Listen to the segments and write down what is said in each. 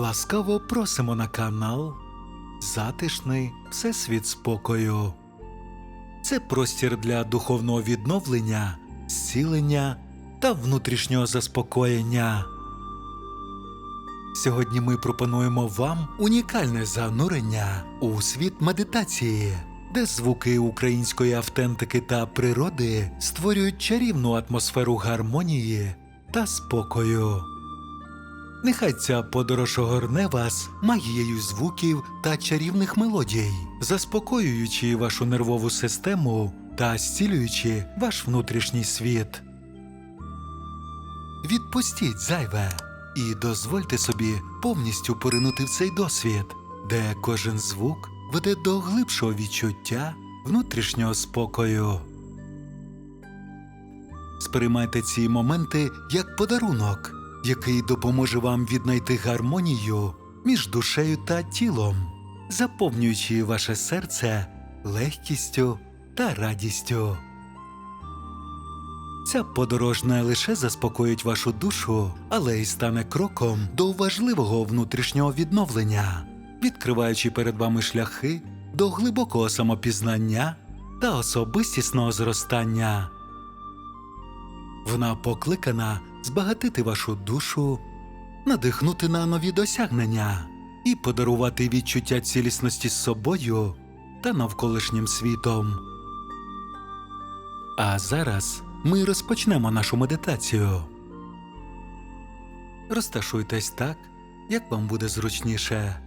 Ласкаво просимо на канал Затишний Всесвіт спокою. Це простір для духовного відновлення, зцілення та внутрішнього заспокоєння. Сьогодні ми пропонуємо вам унікальне занурення у світ медитації, де звуки української автентики та природи створюють чарівну атмосферу гармонії та спокою. Нехай ця подорож огорне вас магією звуків та чарівних мелодій, заспокоюючи вашу нервову систему та зцілюючи ваш внутрішній світ. Відпустіть зайве і дозвольте собі повністю поринути в цей досвід, де кожен звук веде до глибшого відчуття внутрішнього спокою. Сприймайте ці моменти як подарунок, який допоможе вам віднайти гармонію між душею та тілом, заповнюючи ваше серце легкістю та радістю. Ця подорож не лише заспокоїть вашу душу, але й стане кроком до важливого внутрішнього відновлення, відкриваючи перед вами шляхи до глибокого самопізнання та особистісного зростання. Вона покликана збагатити вашу душу, надихнути на нові досягнення і подарувати відчуття цілісності з собою та навколишнім світом. А зараз ми розпочнемо нашу медитацію. Розташуйтесь так, як вам буде зручніше.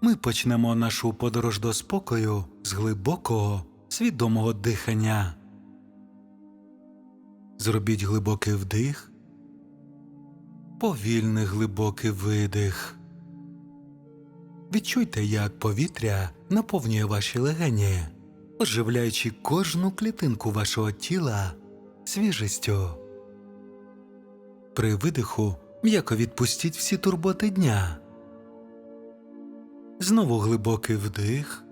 Ми почнемо нашу подорож до спокою з глибокого, свідомого дихання. Зробіть глибокий вдих, повільний глибокий видих. Відчуйте, як повітря наповнює ваші легені, оживляючи кожну клітинку вашого тіла свіжістю. При видиху м'яко відпустіть всі турботи дня. Знову глибокий вдих,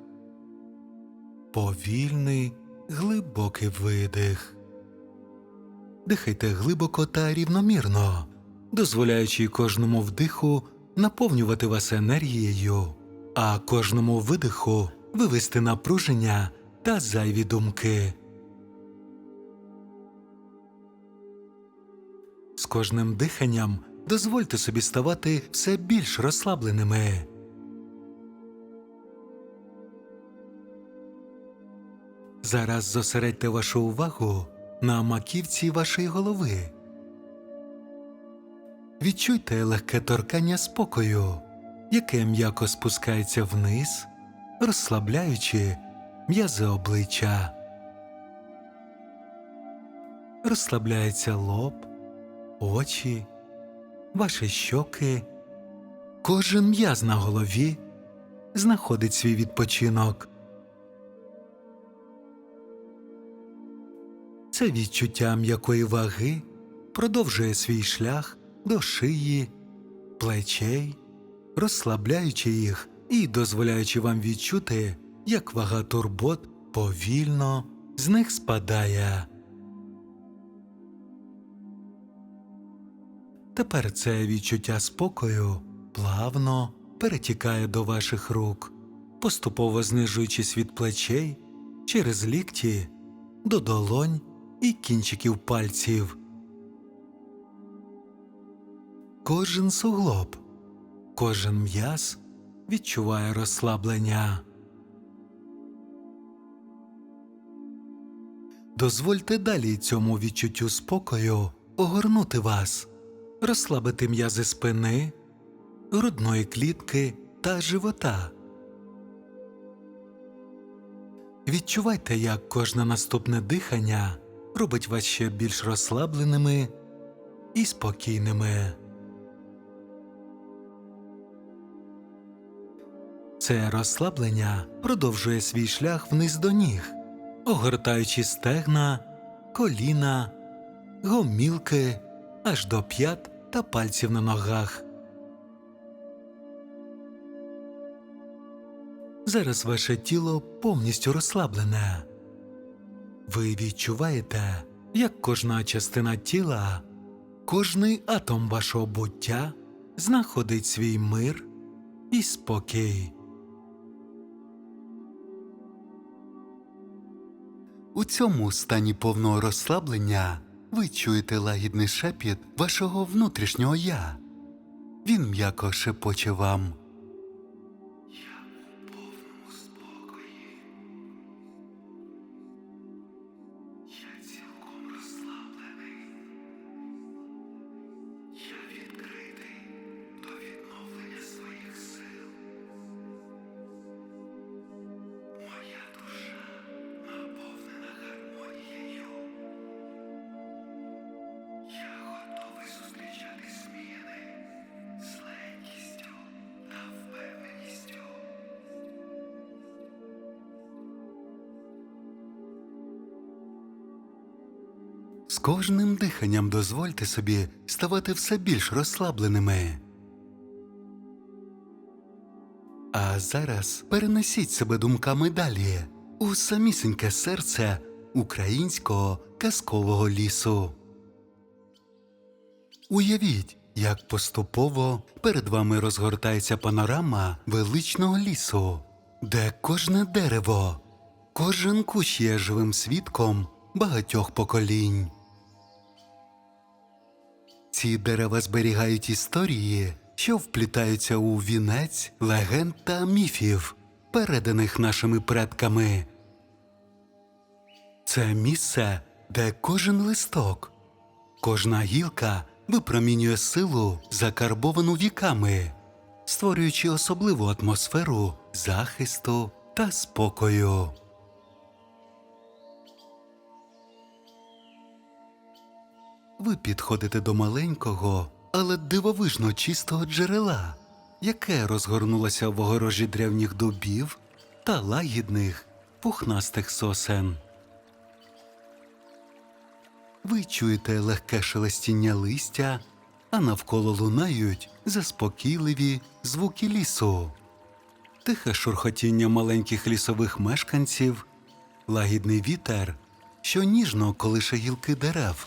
повільний глибокий видих. Дихайте глибоко та рівномірно, дозволяючи кожному вдиху наповнювати вас енергією, а кожному видиху вивести напруження та зайві думки. З кожним диханням дозвольте собі ставати все більш розслабленими. Зараз зосередьте вашу увагу на маківці вашої голови. Відчуйте легке торкання спокою, яке м'яко спускається вниз, розслабляючи м'язи обличчя. Розслабляється лоб, очі, ваші щоки. Кожен м'яз на голові знаходить свій відпочинок. Це відчуття м'якої ваги продовжує свій шлях до шиї, плечей, розслабляючи їх і дозволяючи вам відчути, як вага турбот повільно з них спадає. Тепер це відчуття спокою плавно перетікає до ваших рук, поступово знижуючись від плечей через лікті до долонь і кінчиків пальців. Кожен суглоб, кожен м'яз відчуває розслаблення. Дозвольте далі цьому відчуттю спокою огорнути вас, розслабити м'язи спини, грудної клітки та живота. Відчувайте, як кожне наступне дихання робить вас ще більш розслабленими і спокійними. Це розслаблення продовжує свій шлях вниз до ніг, огортаючи стегна, коліна, гомілки аж до п'ят та пальців на ногах. Зараз ваше тіло повністю розслаблене. Ви відчуваєте, як кожна частина тіла Кожний атом вашого буття знаходить свій мир і спокій. У цьому стані повного розслаблення ви чуєте лагідний шепіт вашого внутрішнього я. Він м'яко шепоче вам. З кожним диханням дозвольте собі ставати все більш розслабленими. А зараз перенесіть себе думками далі у самісіньке серце українського казкового лісу. Уявіть, як поступово перед вами розгортається панорама величного лісу, де кожне дерево, кожен кущ є живим свідком багатьох поколінь. Ці дерева зберігають історії, що вплітаються у вінець легенд та міфів, переданих нашими предками. Це місце, де кожен листок, кожна гілка випромінює силу, закарбовану віками, створюючи особливу атмосферу захисту та спокою. Ви підходите до маленького, але дивовижно чистого джерела, яке розгорнулося в огорожі древніх дубів та лагідних пухнастих сосен. Ви чуєте легке шелестіння листя, а навколо лунають заспокійливі звуки лісу, тихе шурхотіння маленьких лісових мешканців, лагідний вітер, що ніжно колише гілки дерев.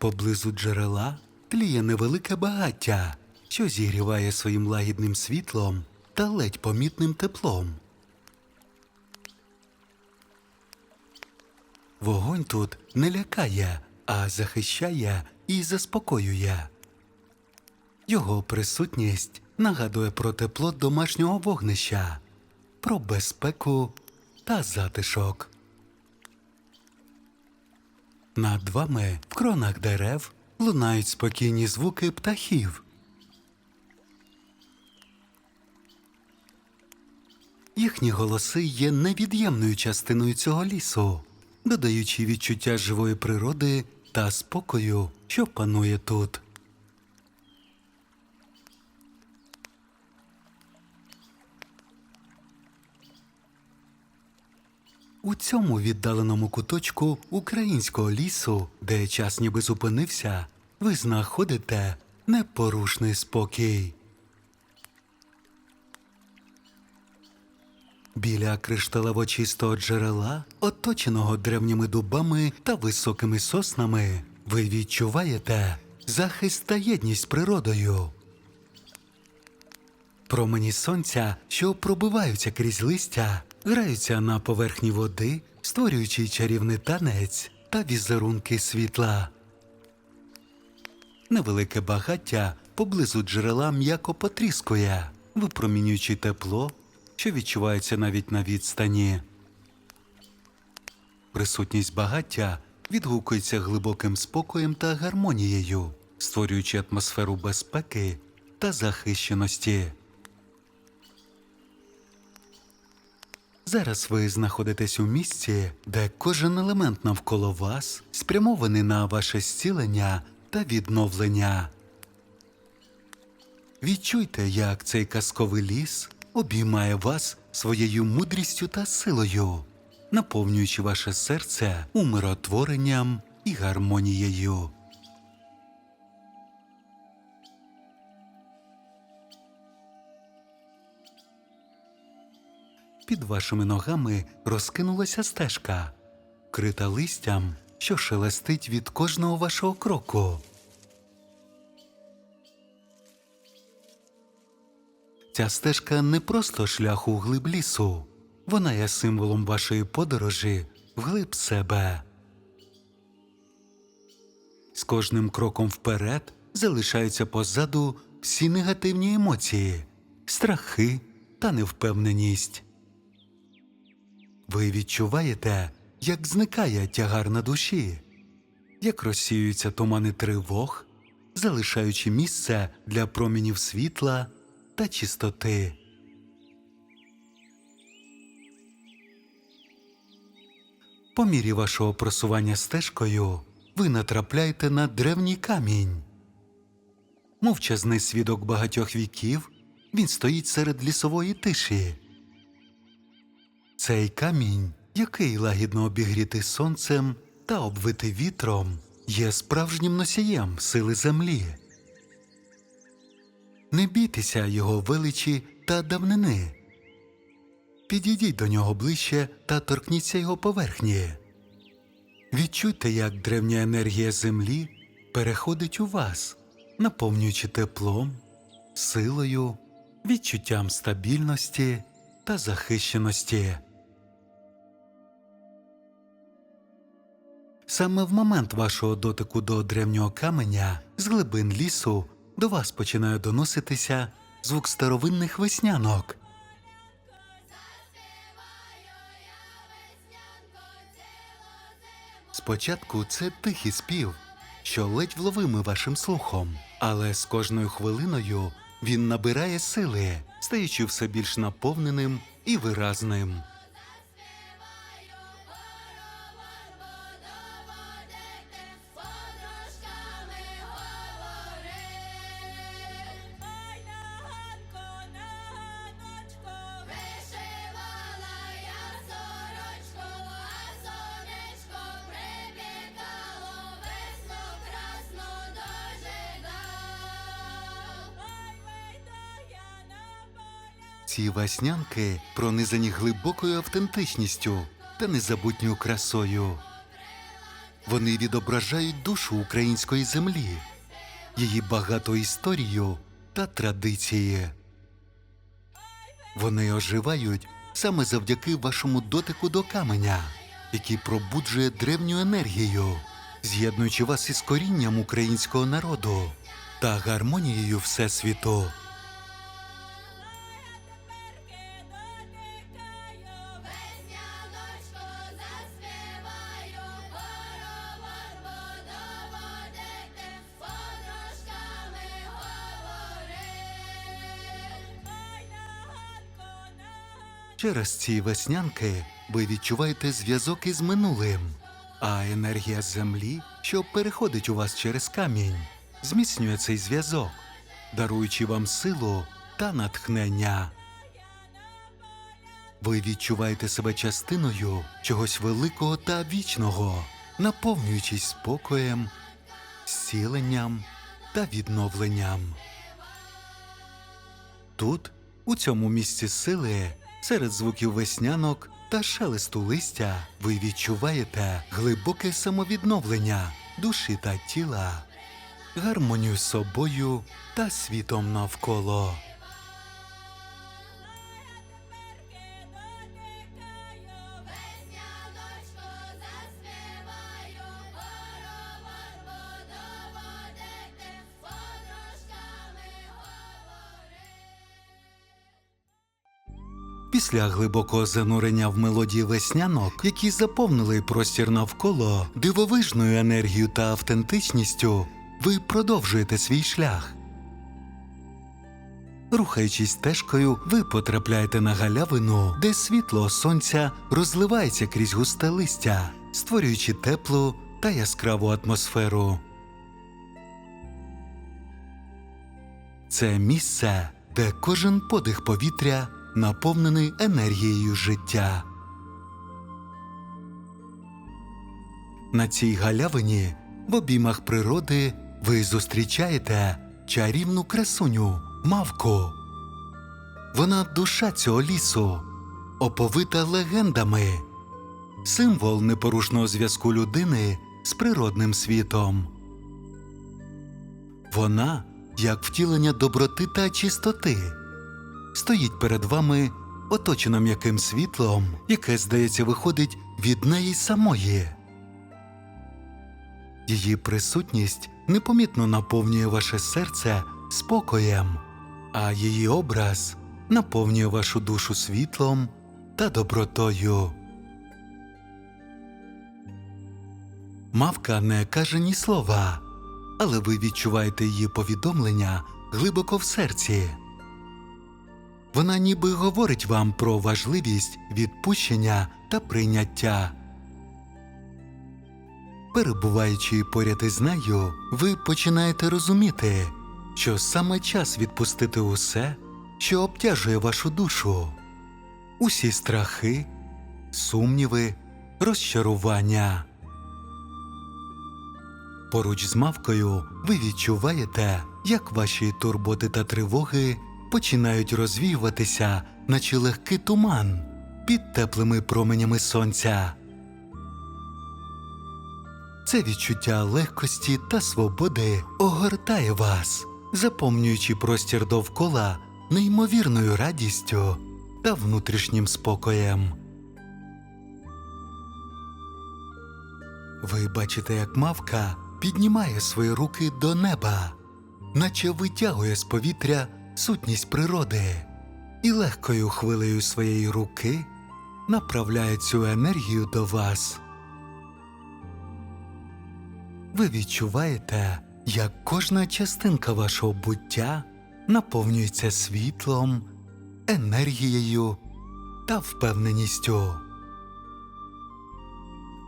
Поблизу джерела тліє невелике багаття, що зігріває своїм лагідним світлом та ледь помітним теплом. Вогонь тут не лякає, а захищає і заспокоює. Його присутність нагадує про тепло домашнього вогнища, про безпеку та затишок. Над вами в кронах дерев лунають спокійні звуки птахів. Їхні голоси є невід'ємною частиною цього лісу, додаючи відчуття живої природи та спокою, що панує тут. У цьому віддаленому куточку українського лісу, де час ніби зупинився, ви знаходите непорушний спокій. Біля кришталево чистого джерела, оточеного древніми дубами та високими соснами, ви відчуваєте захист та єдність природою. Промені сонця, що пробиваються крізь листя, граються на поверхні води, створюючи чарівний танець та візерунки світла. Невелике багаття поблизу джерела м'яко потріскує, випромінюючи тепло, що відчувається навіть на відстані. Присутність багаття відгукується глибоким спокоєм та гармонією, створюючи атмосферу безпеки та захищеності. Зараз ви знаходитесь у місці, де кожен елемент навколо вас спрямований на ваше зцілення та відновлення. Відчуйте, як цей казковий ліс обіймає вас своєю мудрістю та силою, наповнюючи ваше серце умиротворенням і гармонією. Під вашими ногами розкинулася стежка, крита листям, що шелестить від кожного вашого кроку. Ця стежка не просто шлях у глиб лісу, вона є символом вашої подорожі вглиб себе. З кожним кроком вперед залишаються позаду всі негативні емоції, страхи та невпевненість. Ви відчуваєте, як зникає тягар на душі, як розсіюються тумани тривог, залишаючи місце для промінів світла та чистоти. По мірі вашого просування стежкою ви натрапляєте на древній камінь. Мовчазний свідок багатьох віків, він стоїть серед лісової тиші. Цей камінь, який лагідно обігрітий сонцем та обвитий вітром, є справжнім носієм сили землі. Не бійтеся його величі та давнини. Підійдіть до нього ближче та торкніться його поверхні. Відчуйте, як древня енергія землі переходить у вас, наповнюючи теплом, силою, відчуттям стабільності та захищеності. Саме в момент вашого дотику до древнього каменя з глибин лісу до вас починає доноситися звук старовинних веснянок. Спочатку це тихий спів, що ледь вловимий вашим слухом, але з кожною хвилиною він набирає сили, стаючи все більш наповненим і виразним. Ці веснянки пронизані глибокою автентичністю та незабутньою красою. Вони відображають душу української землі, її багату історію та традиції. Вони оживають саме завдяки вашому дотику до каменя, який пробуджує древню енергію, з'єднуючи вас із корінням українського народу та гармонією Всесвіту. Через ці веснянки ви відчуваєте зв'язок із минулим, а енергія землі, що переходить у вас через камінь, зміцнює цей зв'язок, даруючи вам силу та натхнення. Ви відчуваєте себе частиною чогось великого та вічного, наповнюючись спокоєм, зціленням та відновленням. Тут, у цьому місці сили, серед звуків веснянок та шелесту листя, ви відчуваєте глибоке самовідновлення душі та тіла, гармонію з собою та світом навколо. Після глибокого занурення в мелодії веснянок, які заповнили простір навколо дивовижною енергією та автентичністю, ви продовжуєте свій шлях. Рухаючись стежкою, ви потрапляєте на галявину, де світло сонця розливається крізь густе листя, створюючи теплу та яскраву атмосферу. Це місце, де кожен подих повітря наповнений енергією життя. На цій галявині в обіймах природи ви зустрічаєте чарівну красуню мавку. Вона душа цього лісу, оповита легендами, символ непорушного зв'язку людини з природним світом. Вона, як втілення доброти та чистоти, стоїть перед вами, оточена м'яким світлом, яке, здається, виходить від неї самої. Її присутність непомітно наповнює ваше серце спокоєм, а її образ наповнює вашу душу світлом та добротою. Мавка не каже ні слова, але ви відчуваєте її повідомлення глибоко в серці. Вона ніби говорить вам про важливість відпущення та прийняття. Перебуваючи поряд із нею, ви починаєте розуміти, що саме час відпустити усе, що обтяжує вашу душу, усі страхи, сумніви, розчарування. Поруч з мавкою ви відчуваєте, як ваші турботи та тривоги починають розвіюватися, наче легкий туман під теплими променями сонця. Це відчуття легкості та свободи огортає вас, заповнюючи простір довкола неймовірною радістю та внутрішнім спокоєм. Ви бачите, як мавка піднімає свої руки до неба, наче витягує з повітря сутність природи, і легкою хвилею своєї руки направляє цю енергію до вас. Ви відчуваєте, як кожна частинка вашого буття наповнюється світлом, енергією та впевненістю.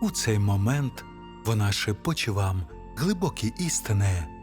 У цей момент вона шепоче вам глибокі істини.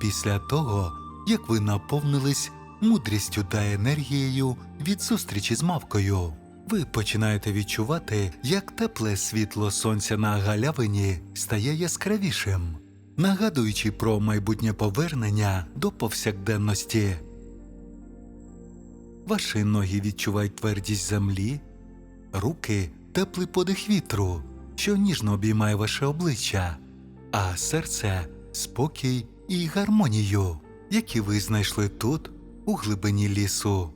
Після того, як ви наповнились мудрістю та енергією від зустрічі з мавкою, ви починаєте відчувати, як тепле світло сонця на галявині стає яскравішим, нагадуючи про майбутнє повернення до повсякденності. Ваші ноги відчувають твердість землі, руки теплий подих вітру, що ніжно обіймає ваше обличчя, а серце спокій і гармонію, які ви знайшли тут, у глибині лісу.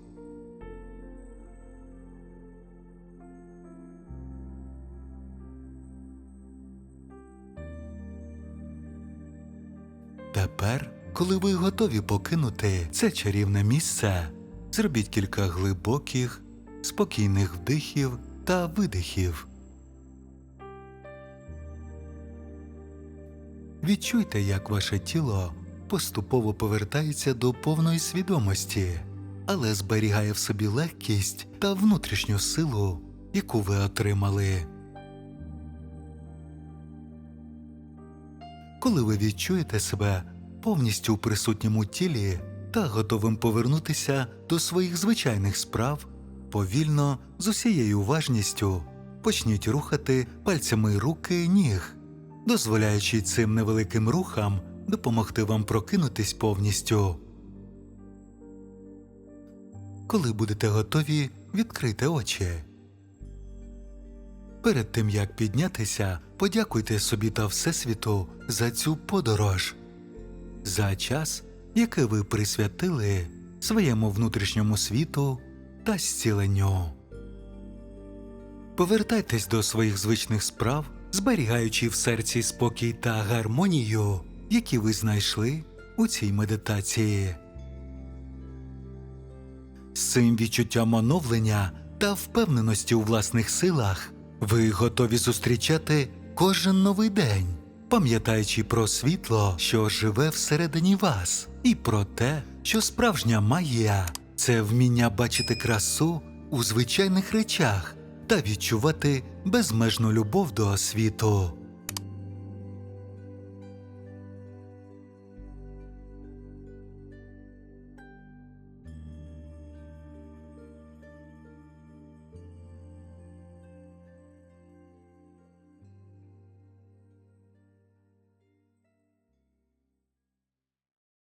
Тепер, коли ви готові покинути це чарівне місце, зробіть кілька глибоких, спокійних вдихів та видихів. Відчуйте, як ваше тіло поступово повертається до повної свідомості, але зберігає в собі легкість та внутрішню силу, яку ви отримали. Коли ви відчуєте себе повністю у присутньому тілі та готовим повернутися до своїх звичайних справ, повільно з усією уважністю почніть рухати пальцями руки ніг, дозволяючи цим невеликим рухам допомогти вам прокинутись повністю. Коли будете готові, відкрийте очі. Перед тим як піднятися, подякуйте собі та Всесвіту за цю подорож, за час, який ви присвятили своєму внутрішньому світу та зціленню. Повертайтесь до своїх звичних справ, зберігаючи в серці спокій та гармонію, які ви знайшли у цій медитації. З цим відчуттям оновлення та впевненості у власних силах ви готові зустрічати кожен новий день, пам'ятаючи про світло, що живе всередині вас, і про те, що справжня магія це вміння бачити красу у звичайних речах та відчувати безмежну любов до світу.